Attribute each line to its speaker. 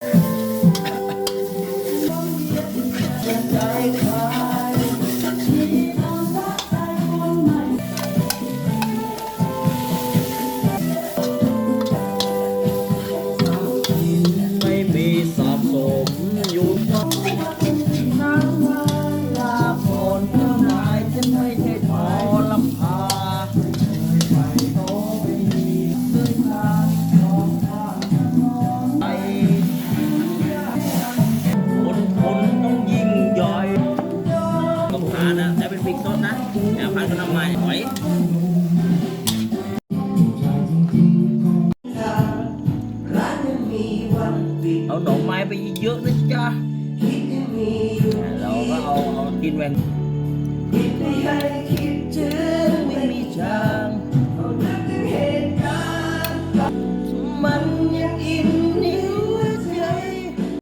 Speaker 1: ไม่มีสะสมอยู่ิกสนะเดี๋ยพันขนมไม้หอยเอาหน่อไม้ไปเยอะนะจ๊ะเราก็เอาเอากินแวน
Speaker 2: มันยัง
Speaker 1: อิ่